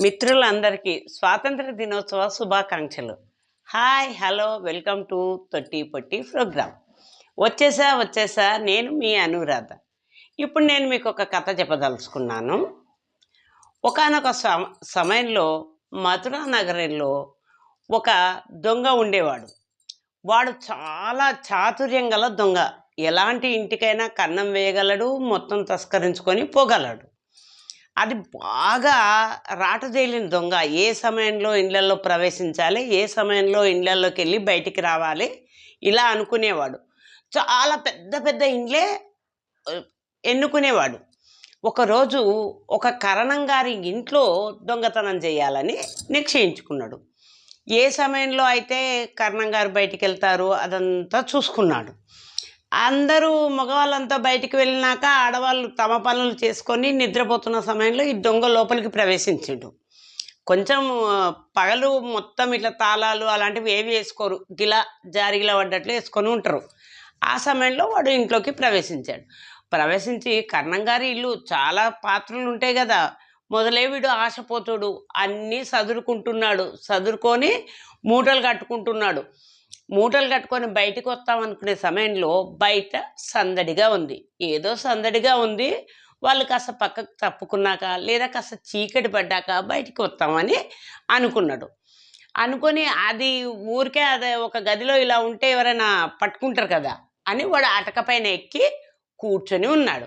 మిత్రులందరికీ స్వాతంత్ర దినోత్సవ శుభాకాంక్షలు. హాయ్ హలో వెల్కమ్ టు తొట్టి పొట్టి ప్రోగ్రామ్. వచ్చేసా వచ్చేసా నేను మీ అనురాధ. ఇప్పుడు నేను మీకు ఒక కథ చెప్పదలుచుకున్నాను. ఒకనొక సమయంలో మథురా నగరంలో ఒక దొంగ ఉండేవాడు. వాడు చాలా చాతుర్యం గల దొంగ. ఎలాంటి ఇంటికైనా కన్నం వేయగలడు మొత్తం తస్కరించుకొని పోగలడు. అది బాగా రాటదేలిన దొంగ. ఏ సమయంలో ఇండ్లలో ప్రవేశించాలి ఏ సమయంలో ఇండ్లలోకి వెళ్ళి బయటికి రావాలి ఇలా అనుకునేవాడు. చాలా పెద్ద పెద్ద ఇండ్లే ఎన్నుకునేవాడు. ఒకరోజు ఒక కరణం గారి ఇంట్లో దొంగతనం చేయాలని నిశ్చయించుకున్నాడు. ఏ సమయంలో అయితే కరణం గారు బయటికి వెళ్తారో అదంతా చూసుకున్నాడు. అందరూ మగవాళ్ళంతా బయటికి వెళ్ళినాక ఆడవాళ్ళు తమ పనులు చేసుకొని నిద్రపోతున్న సమయంలో ఈ దొంగ లోపలికి ప్రవేశించిండు. కొంచెం పగలు మొత్తం ఇట్లా తాళాలు అలాంటివి ఏవి వేసుకోరు. గిలా జారిగిలా పడ్డట్లు వేసుకొని ఉంటారు. ఆ సమయంలో వాడు ఇంట్లోకి ప్రవేశించాడు. ప్రవేశించి కర్ణం గారి ఇల్లు చాలా పాత్రలు ఉంటాయి కదా. మొదలే వీడు ఆశపోతుడు. అన్నీ సదురుకుంటున్నాడు. సదురుకొని మూటలు కట్టుకుంటున్నాడు. మూటలు కట్టుకొని బయటకు వస్తాం అనుకునే సమయంలో బయట సందడిగా ఉంది. ఏదో సందడిగా ఉంది. వాళ్ళు కాస్త పక్కకు తప్పుకున్నాక లేదా కాస్త చీకటి పడ్డాక బయటికి వస్తామని అనుకున్నాడు. అనుకొని అది ఊరికే అది ఒక గదిలో ఇలా ఉంటే ఎవరైనా పట్టుకుంటారు కదా అని వాడు అటక పైన ఎక్కి కూర్చొని ఉన్నాడు.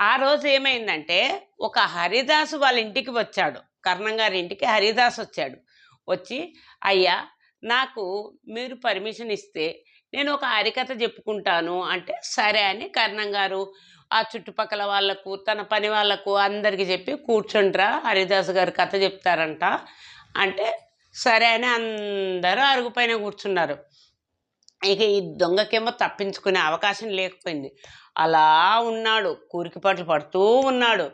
ఆ రోజు ఏమైందంటే ఒక హరిదాసు వాళ్ళ ఇంటికి వచ్చాడు. కర్ణం గారి ఇంటికి హరిదాస్ వచ్చాడు. వచ్చి అయ్యా నాకు మీరు పర్మిషన్ ఇస్తే నేను ఒక హరికథ చెప్పుకుంటాను అంటే సరే అని కర్ణం గారు ఆ చుట్టుపక్కల వాళ్ళకు తన పని వాళ్ళకు అందరికి చెప్పి కూర్చుంట్రా హరిదాస్ గారు కథ చెప్తారంట అంటే సరే అని అందరూ అరుగుపైన కూర్చున్నారు. ఇక ఈ దొంగకేమో తప్పించుకునే అవకాశం లేకపోయింది. అలా ఉన్నాడు కూరికిపాట్లు పడుతూ ఉన్నాడు.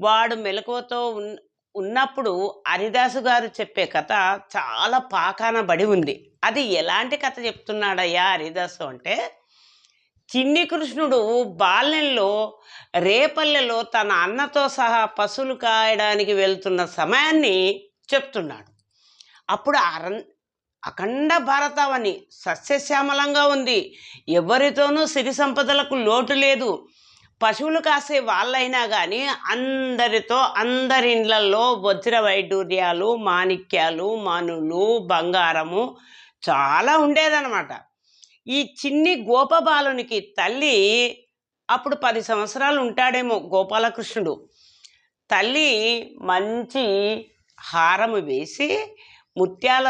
వాడు మెలకువతో ఉన్ ఉన్నప్పుడు హరిదాసు గారు చెప్పే కథ చాలా పాకాన బడి ఉంది. అది ఎలాంటి కథ చెప్తున్నాడయ్యా హరిదాసు అంటే చిన్ని కృష్ణుడు బాల్యంలో రేపల్లెలో తన అన్నతో సహా పశువులు కాయడానికి వెళ్తున్న సమయాన్ని చెప్తున్నాడు. అప్పుడు అరణ్ అఖండ భారతావని సస్యశ్యామలంగా ఉంది. ఎవరితోనూ సిరి సంపదలకు లోటు లేదు. పశువులు కాసే వాళ్ళైనా కానీ అందరితో అందరి ఇండ్లల్లో వజ్ర వైడూర్యాలు మాణిక్యాలు మనులు బంగారము చాలా ఉండేదన్నమాట. ఈ చిన్ని గోపబాలునికి తల్లి అప్పుడు పది సంవత్సరాలు ఉంటాడేమో గోపాలకృష్ణుడు. తల్లి మంచి హారము వేసి ముత్యాల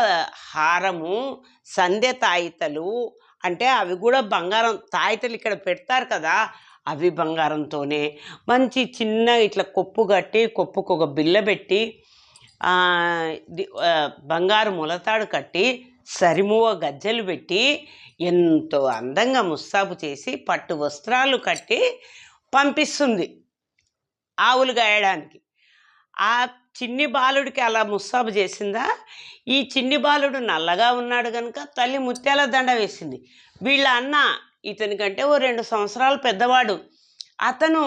హారము సంధ్య తాయితలు అంటే అవి కూడా బంగారం తాయితలు ఇక్కడ పెడతారు కదా అవి బంగారంతోనే మంచి చిన్న ఇట్లా కొప్పు కట్టి కొప్పుకు ఒక బిల్ల పెట్టి బంగారు ములతాడు కట్టి సరిమువ గజ్జలు పెట్టి ఎంతో అందంగా ముస్తాబు చేసి పట్టు వస్త్రాలు కట్టి పంపిస్తుంది ఆవులు గాయడానికి. ఆ చిన్ని బాలుడికి అలా ముస్తాబు చేసిందా? ఈ చిన్ని బాలుడు నల్లగా ఉన్నాడు కనుక తల్లి ముత్యాల దండ వేసింది. వీళ్ళ అన్న ఇతని కంటే ఓ రెండు సంవత్సరాలు పెద్దవాడు. అతను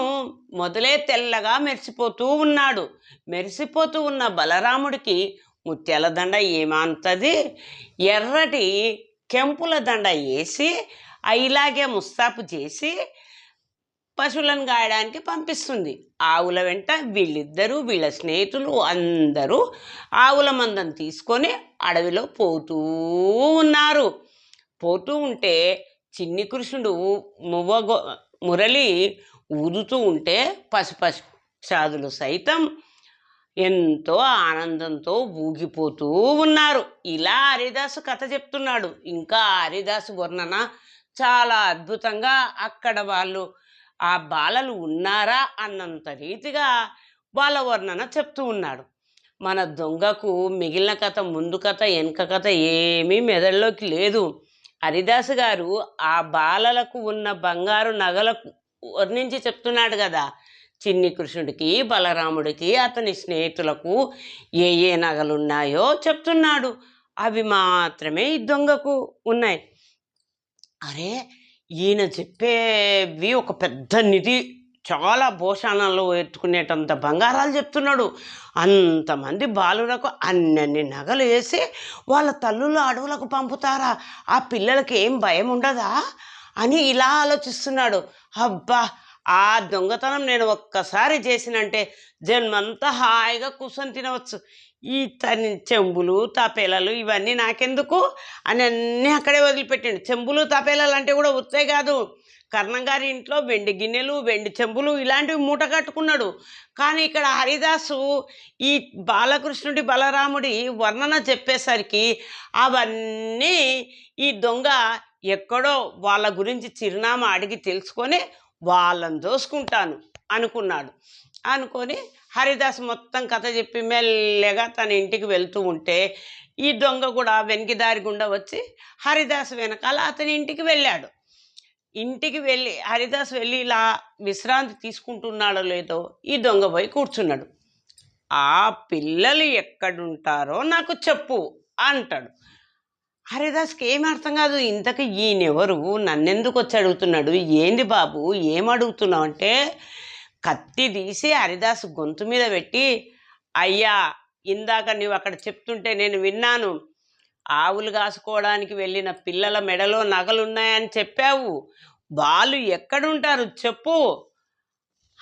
మొదలే తెల్లగా మెరిసిపోతూ ఉన్నాడు. మెరిసిపోతూ ఉన్న బలరాముడికి ముత్యాల దండ ఏమంతది? ఎర్రటి కెంపుల దండ వేసి ఆ ఇలాగే ముస్తాపు చేసి పశువులను గాయడానికి పంపిస్తుంది. ఆవుల వెంట వీళ్ళిద్దరూ వీళ్ళ స్నేహితులు అందరూ ఆవుల మందం తీసుకొని అడవిలో పోతూ ఉన్నారు. పోతూ ఉంటే చిన్ని కృష్ణుడు మువ్వగో మురళి ఊదుతూ ఉంటే పసిపసి సాధులు సైతం ఎంతో ఆనందంతో ఊగిపోతూ ఉన్నారు. ఇలా హరిదాసు కథ చెప్తున్నాడు. ఇంకా హరిదాసు వర్ణన చాలా అద్భుతంగా అక్కడ వాళ్ళు ఆ బాలలు ఉన్నారా అన్నంత రీతిగా వాళ్ళ వర్ణన చెప్తూ ఉన్నాడు. మన దొంగకు మిగిలిన కథ ముందు కథ వెనక కథ ఏమీ మెదడులోకి లేదు. హరిదాసు గారు ఆ బాలలకు ఉన్న బంగారు నగలకు వర్ణించి చెప్తున్నాడు కదా. చిన్ని కృష్ణుడికి బలరాముడికి అతని స్నేహితులకు ఏ ఏ నగలున్నాయో చెప్తున్నాడు. అవి మాత్రమే ఈ దొంగకు ఉన్నాయి. అరే ఈయన చెప్పేవి ఒక పెద్ద నిధి చాలా భూషణాలు ఎత్తుకునేటంత బంగారాలు చెప్తున్నాడు. అంతమంది బాలులకు అన్నన్ని నగలు వేసి వాళ్ళ తల్లులు అడవులకు పంపుతారా? ఆ పిల్లలకి ఏం భయం ఉండదా? అని ఇలా ఆలోచిస్తున్నాడు. అబ్బా ఆ దొంగతనం నేను ఒక్కసారి చేసినంటే జన్మంతా హాయిగా కూర్చొని తినవచ్చు. ఈ తని చెంబులు తపేలలు ఇవన్నీ నాకెందుకు? అని అన్నీ అక్కడే వదిలిపెట్టిండు. చెంబులు తపేలలు అంటే కూడా వస్తే కాదు. కర్ణం గారి ఇంట్లో వెండి గిన్నెలు వెండి చెంబులు ఇలాంటివి మూట కట్టుకున్నాడు. కానీ ఇక్కడ హరిదాసు ఈ బాలకృష్ణుడి బలరాముడి వర్ణన చెప్పేసరికి అవన్నీ ఈ దొంగ ఎక్కడో వాళ్ళ గురించి చిరునామా అడిగి తెలుసుకొని వాళ్ళని దోసుకుంటాను అనుకున్నాడు. అనుకొని హరిదాస్ మొత్తం కథ చెప్పి మెల్లగా తన ఇంటికి వెళ్తూ ఉంటే ఈ దొంగ కూడా వెనకిదారి గుండా వచ్చి హరిదాస్ వెనకాల అతని ఇంటికి వెళ్ళాడు. ఇంటికి వెళ్ళి హరిదాస్ వెళ్ళి ఇలా విశ్రాంతి తీసుకుంటున్నాడో లేదో ఈ దొంగ పోయి కూర్చున్నాడు. ఆ పిల్లలు ఎక్కడుంటారో నాకు చెప్పు అంటాడు. హరిదాస్కి ఏం అర్థం కాదు ఇంతకు ఈయనెవరు? నన్నెందుకు వచ్చి అడుగుతున్నాడు? ఏంది బాబు ఏం అడుగుతున్నావు? అంటే కత్తి తీసి హరిదాస్ గొంతు మీద పెట్టి అయ్యా ఇందాక నువ్వు అక్కడ చెప్తుంటే నేను విన్నాను. ఆవులు కాసుకోవడానికి వెళ్ళిన పిల్లల మెడలో నగలున్నాయని చెప్పావు. వాళ్ళు ఎక్కడుంటారు చెప్పు.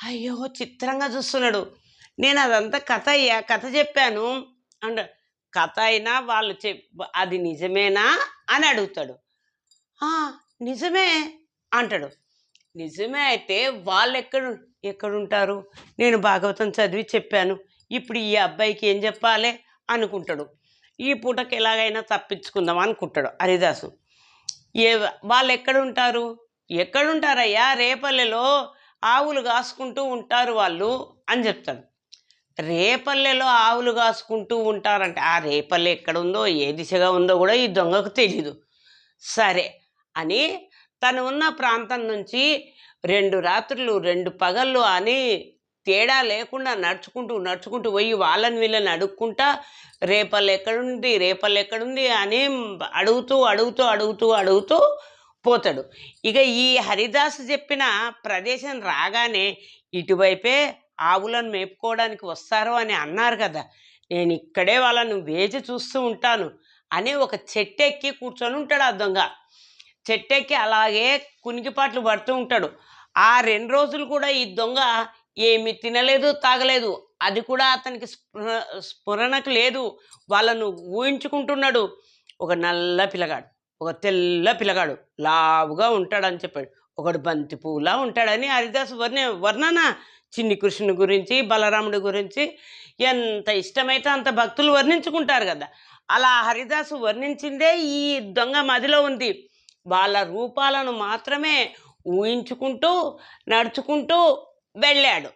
అయ్యో చిత్రంగా చూస్తున్నాడు. నేను అదంతా కథ అయ్యా కథ చెప్పాను. అండ్ కథ అయినా వాళ్ళు చెప్ అది నిజమేనా అని అడుగుతాడు. నిజమే అంటాడు. నిజమే అయితే వాళ్ళు ఎక్కడ ఎక్కడుంటారు? నేను భాగవతం చదివి చెప్పాను. ఇప్పుడు ఈ అబ్బాయికి ఏం చెప్పాలి అనుకుంటాడు. ఈ పూటకి ఎలాగైనా తప్పించుకుందాం అనుకుంటాడు హరిదాసు. ఏ వాళ్ళు ఎక్కడుంటారు ఎక్కడుంటారయ్యా? రేపల్లెలో ఆవులు కాసుకుంటూ ఉంటారు వాళ్ళు అని చెప్తాడు. రేపల్లెలో ఆవులు కాసుకుంటూ ఉంటారంటే ఆ రేపల్లె ఎక్కడుందో ఏ దిశగా ఉందో కూడా ఈ దొంగకు తెలీదు. సరే అని తను ఉన్న ప్రాంతం నుంచి రెండు రాత్రులు రెండు పగళ్ళు అని తేడా లేకుండా నడుచుకుంటూ నడుచుకుంటూ పోయి వాళ్ళని వీళ్ళని అడుక్కుంటా రేపల్లి ఎక్కడుంది? రేపల్లి ఎక్కడుంది? అని అడుగుతూ అడుగుతూ అడుగుతూ అడుగుతూ పోతాడు. ఇక ఈ హరిదాసు చెప్పిన ప్రదేశం రాగానే ఇటువైపే ఆవులను మేపుకోవడానికి వస్తారు అని అన్నారు కదా నేను ఇక్కడే వాళ్ళను వేచి చూస్తూ ఉంటాను అని ఒక చెట్టెక్కి కూర్చొని ఉంటాడు ఆ దొంగ. చెట్టెక్కి అలాగే కునికిపాట్లు పడుతూ ఉంటాడు. ఆ రెండు రోజులు కూడా ఈ దొంగ ఏమి తినలేదు తాగలేదు. అది కూడా అతనికి స్ఫురణకు లేదు. వాళ్ళను ఊహించుకుంటున్నాడు. ఒక నల్ల పిల్లగాడు ఒక తెల్ల పిల్లగాడు లావుగా ఉంటాడని చెప్పాడు. ఒకడు బంతి పువ్వులా ఉంటాడని హరిదాస్ వర్ణ వర్ణన. చిన్ని కృష్ణుని గురించి బలరాముడి గురించి ఎంత ఇష్టమైతే అంత భక్తులు వర్ణించుకుంటారు కదా! అలా హరిదాసు వర్ణించిందే ఈ దొంగ మదిలో ఉంది. వాళ్ళ రూపాలను మాత్రమే ఊహించుకుంటూ నడుచుకుంటూ వెళ్ళాడు.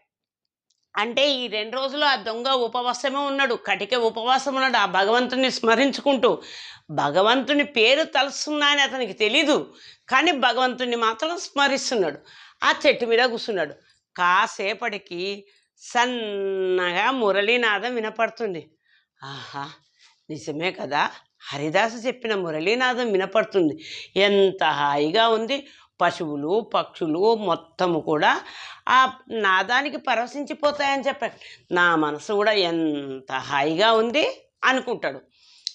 అంటే ఈ రెండు రోజులు ఆ దొంగ ఉపవాసమే ఉన్నాడు. కటిక ఉపవాసం ఉన్నాడు. ఆ భగవంతుని స్మరించుకుంటూ భగవంతుని పేరు తలుస్తుందని అని అతనికి తెలీదు కానీ భగవంతుని మాత్రం స్మరిస్తున్నాడు. ఆ చెట్టు మీద కూర్చున్నాడు. కాసేపటికి సన్నగా మురళీనాదం వినపడుతుంది. ఆహా నిజమే కదా? హరిదాసు చెప్పిన మురళీనాదం వినపడుతుంది. ఎంత హాయిగా ఉంది. పశువులు పక్షులు మొత్తము కూడా ఆ నాదానికి పరవశించిపోతాయని చెప్పాడు నా మనసు కూడా ఎంత హాయిగా ఉంది అనుకుంటాడు.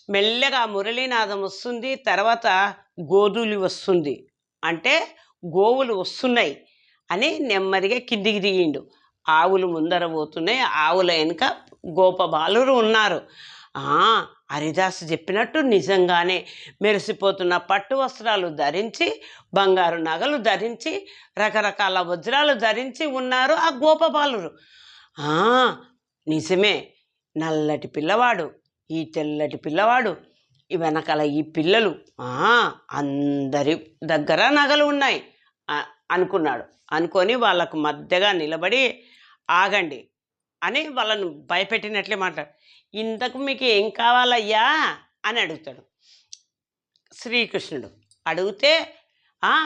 మెల్లగా మురళీనాదం వస్తుంది తర్వాత గోధులు వస్తుంది. అంటే గోవులు వస్తున్నాయి అని నెమ్మదిగా కిందికి దిగిండు. ఆవులు ముందర పోతున్నాయి ఆవుల వెనుక గోపబాలురు ఉన్నారు. హరిదాసు చెప్పినట్టు నిజంగానే మెరిసిపోతున్న పట్టు వస్త్రాలు ధరించి బంగారు నగలు ధరించి రకరకాల వజ్రాలు ధరించి ఉన్నారు ఆ గోపబాలురు నిజమే నల్లటి పిల్లవాడు ఈ తెల్లటి పిల్లవాడు ఈ వెనకాల ఈ పిల్లలు అందరి దగ్గర నగలు ఉన్నాయి అనుకున్నాడు. అనుకొని వాళ్ళకు మధ్యగా నిలబడి ఆగండి అని వాళ్ళను భయపెట్టినట్లే మాట్లాడు. ఇంతకు మీకు ఏం కావాలయ్యా? అని అడుగుతాడు. శ్రీకృష్ణుడు అడిగితే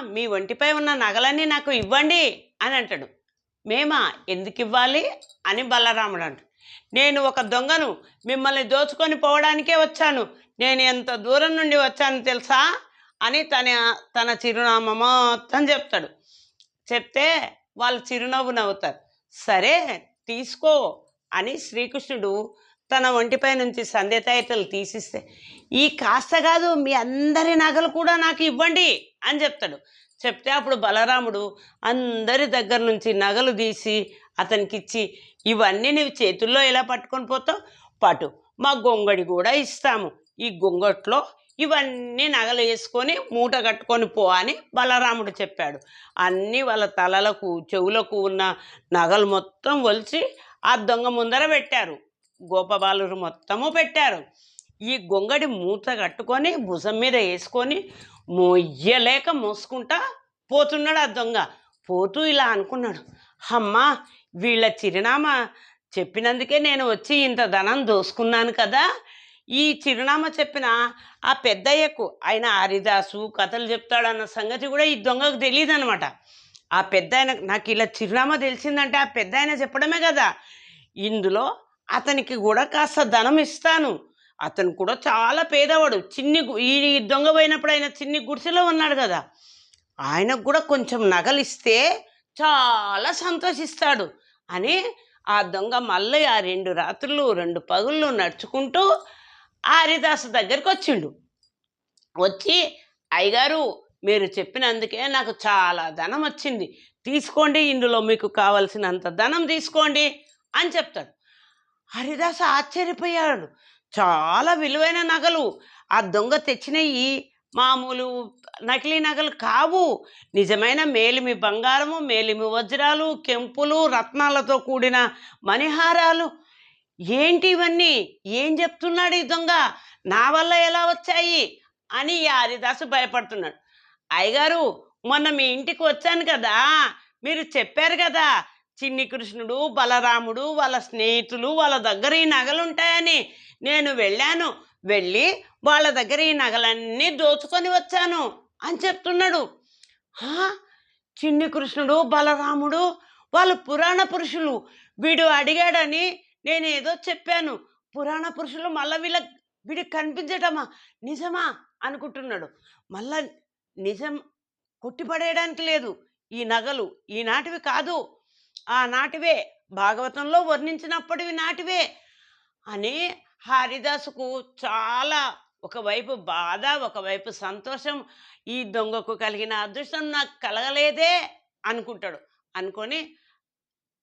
మీ ఒంటిపై ఉన్న నగలన్నీ నాకు ఇవ్వండి అని అంటాడు. మేమా? ఎందుకు ఇవ్వాలి? అని బలరాముడు అంటాడు. నేను ఒక దొంగను మిమ్మల్ని దోచుకొని పోవడానికే వచ్చాను. నేను ఎంత దూరం నుండి వచ్చాను తెలుసా? అని తన తన చిరునామా మొత్తం చెప్తాడు. చెప్తే వాళ్ళు చిరునవ్వు నవ్వుతారు. సరే తీసుకో అని శ్రీకృష్ణుడు తన ఒంటిపై నుంచి సంధ్యతాయితలు తీసిస్తే ఈ కాస్త కాదు మీ అందరి నగలు కూడా నాకు ఇవ్వండి అని చెప్తాడు. చెప్తే అప్పుడు బలరాముడు అందరి దగ్గర నుంచి నగలు తీసి అతనికి ఇచ్చి ఇవన్నీ నీవు చేతుల్లో ఎలా పట్టుకొని పోతావు? పటు మా గొంగడి కూడా ఇస్తాము. ఈ గొంగట్లో ఇవన్నీ నగలు వేసుకొని మూట కట్టుకొని పో అని బలరాముడు చెప్పాడు. అన్నీ వాళ్ళ తలలకు చెవులకు ఉన్న నగలు మొత్తం ఒలిచి ఆ దొంగ ముందర పెట్టారు. గోపబాలురు మొత్తము పెట్టారు. ఈ గొంగడి మూత కట్టుకొని భుజం మీద వేసుకొని మొయ్యలేక మోసుకుంటా పోతున్నాడు ఆ దొంగ. పోతూ ఇలా అనుకున్నాడు. అమ్మా వీళ్ళ చిరునామా చెప్పినందుకే నేను వచ్చి ఇంత ధనం దోసుకున్నాను కదా! ఈ చిరునామా చెప్పిన ఆ పెద్దయ్యకు ఆయన హరిదాసు కథలు చెప్తాడన్న సంగతి కూడా ఈ దొంగకు తెలియదు అనమాట ఆ పెద్ద ఆయన నాకు ఇలా చిరునామా తెలిసిందంటే ఆ పెద్ద ఆయన చెప్పడమే కదా! ఇందులో అతనికి కూడా కాస్త ధనం ఇస్తాను. అతను కూడా చాలా పేదవాడు. చిన్ని ఈ దొంగ పోయినప్పుడు ఆయన చిన్ని గుడిసెలో ఉన్నాడు కదా. ఆయనకు కూడా కొంచెం నగలిస్తే చాలా సంతోషిస్తాడు అని ఆ దొంగ మళ్ళీ ఆ రెండు రాత్రులు రెండు పగుళ్ళు నడుచుకుంటూ ఆ హరిదాసు దగ్గరికి వచ్చిండు వచ్చి అయ్యగారు మీరు చెప్పినందుకే నాకు చాలా ధనం వచ్చింది. తీసుకోండి ఇందులో మీకు కావలసినంత ధనం తీసుకోండి అని చెప్తాడు. హరిదాస్ ఆశ్చర్యపోయాడు. చాలా విలువైన నగలు. ఆ దొంగ తెచ్చినవి మామూలు నకిలీ నగలు కావు. నిజమైన మేలిమి బంగారము మేలిమి వజ్రాలు కెంపులు రత్నాలతో కూడిన మణిహారాలు. ఏంటి ఇవన్నీ? ఏం చెప్తున్నాడు ఈ దొంగ? నా వల్ల ఎలా వచ్చాయి? అని ఈ హరిదాసు భయపడుతున్నాడు. అయ్యగారు మొన్న మీ ఇంటికి వచ్చాను కదా? మీరు చెప్పారు కదా చిన్ని కృష్ణుడు బలరాముడు వాళ్ళ స్నేహితులు వాళ్ళ దగ్గర ఈ నగలు ఉంటాయని నేను వెళ్ళాను. వెళ్ళి వాళ్ళ దగ్గర ఈ నగలన్నీ దోచుకొని వచ్చాను అని చెప్తున్నాడు. చిన్ని కృష్ణుడు బలరాముడు వాళ్ళు పురాణ పురుషులు. వీడు అడిగాడని నేను ఏదో చెప్పాను. పురాణ పురుషులు మళ్ళీ వీళ్ళ వీడికి కనిపించటమా? నిజమా? అనుకుంటున్నాడు. మళ్ళా నిజం కొట్టిపడేయడానికి లేదు. ఈ నగలు ఈనాటివి కాదు. ఆనాటివే భాగవతంలో వర్ణించినప్పటివి నాటివే. అని హరిదాసుకు చాలా ఒకవైపు బాధ ఒకవైపు సంతోషం ఈ దొంగకు కలిగిన అదృష్టం నాకు కలగలేదే అనుకుంటాడు. అనుకొని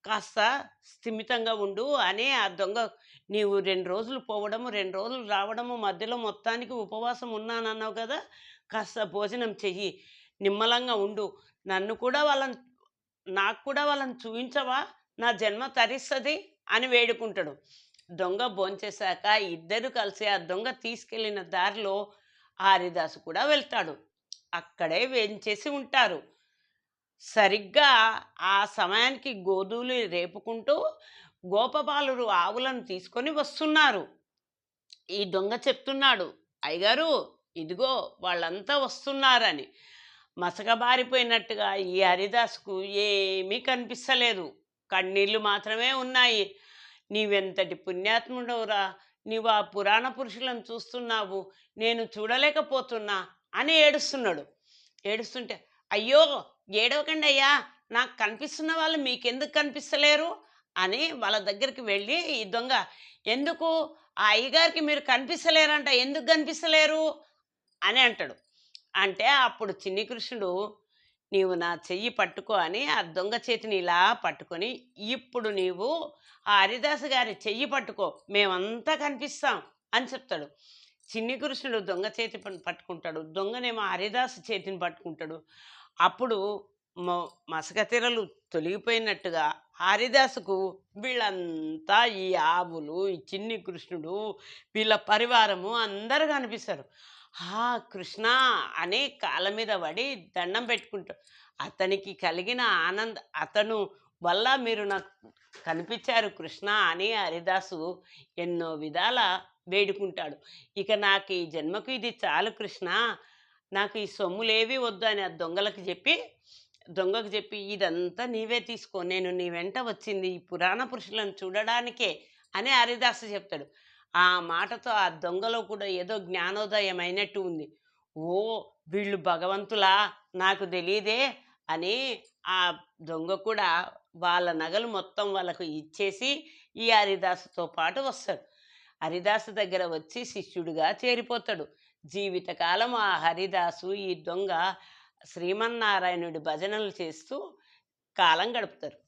కాస్త స్థిమితంగా ఉండు అనే ఆ దొంగ నీవు రెండు రోజులు పోవడము రెండు రోజులు రావడము మధ్యలో మొత్తానికి ఉపవాసం ఉన్నానన్నావు కదా కాస్త భోజనం చెయ్యి నిమ్మలంగా ఉండు. నన్ను కూడా వాళ్ళని నాకు కూడా వాళ్ళని చూపించవా నా జన్మ తరిస్తుంది అని వేడుకుంటాడు. దొంగ భోంచేశాక ఇద్దరు కలిసి ఆ దొంగ తీసుకెళ్ళిన దారిలో హరిదాసు కూడా వెళ్తాడు. అక్కడే వేంచేసి ఉంటారు. సరిగ్గా ఆ సమయానికి గోధులు రేపుకుంటూ గోపబాలురు ఆవులను తీసుకొని వస్తున్నారు. ఈ దొంగ చెప్తున్నాడు అయ్యగారు ఇదిగో వాళ్ళంతా వస్తున్నారని. మసకబారిపోయినట్టుగా ఈ హరిదాస్కు ఏమీ కనిపిస్తలేదు. కన్నీళ్ళు మాత్రమే ఉన్నాయి. నీవెంతటి పుణ్యాత్ముడవురా? నీవు ఆ పురాణ పురుషులను చూస్తున్నావు. నేను చూడలేకపోతున్నా అని ఏడుస్తున్నాడు. ఏడుస్తుంటే అయ్యో ఏడవకండి అయ్యా నాకు కనిపిస్తున్న వాళ్ళు మీకెందుకు కనిపిస్తలేరు? అని వాళ్ళ దగ్గరికి వెళ్ళి ఈ దొంగ ఎందుకు? ఆ అయ్యగారికి మీరు కనిపిస్తలేరంట ఎందుకు కనిపిస్తలేరు? అని అంటాడు. అంటే అప్పుడు చిన్ని కృష్ణుడు నీవు నా చెయ్యి పట్టుకో అని ఆ దొంగ చేతిని ఇలా పట్టుకొని ఇప్పుడు నీవు ఆ హరిదాస్ గారి చెయ్యి పట్టుకో మేమంతా కనిపిస్తాం అని చెప్తాడు. చిన్ని కృష్ణుడు దొంగ చేతి పట్టుకుంటాడు. దొంగనేమో హరిదాసు చేతిని పట్టుకుంటాడు. అప్పుడు మొ తొలగిపోయినట్టుగా హరిదాసుకు వీళ్ళంతా ఈ ఆవులు ఈ చిన్ని కృష్ణుడు వీళ్ళ పరివారము అందరూ కనిపిస్తారు. హా కృష్ణ అని కాళ్ళ మీద పడి దండం పెట్టుకుంటాడు అతనికి కలిగిన ఆనంద్ అతను వల్ల మీరు నాకు కనిపించారు కృష్ణ అని హరిదాసు ఎన్నో విధాల వేడుకుంటాడు. ఇక నాకు ఈ జన్మకు ఇది చాలు కృష్ణ నాకు ఈ సొమ్ములేవి వద్దు అని ఆ దొంగలకు చెప్పి దొంగకు చెప్పి ఇదంతా నీవే తీసుకో నేను నీ వెంట వచ్చింది ఈ పురాణ పురుషులను చూడడానికే అని హరిదాసు చెప్తాడు. ఆ మాటతో ఆ దొంగలో కూడా ఏదో జ్ఞానోదయం అయినట్టు ఉంది. ఓ వీళ్ళు భగవంతులా? నాకు తెలియదే అని ఆ దొంగ కూడా వాళ్ళ నగలు మొత్తం వాళ్ళకు ఇచ్చేసి ఈ హరిదాసుతో పాటు వస్తాడు. హరిదాసు దగ్గర వచ్చి శిష్యుడిగా చేరిపోతాడు. జీవితకాలం ఆ హరిదాసు ఈ దొంగ శ్రీమన్నారాయణుడి భజనలు చేస్తూ కాలం గడుపుతారు.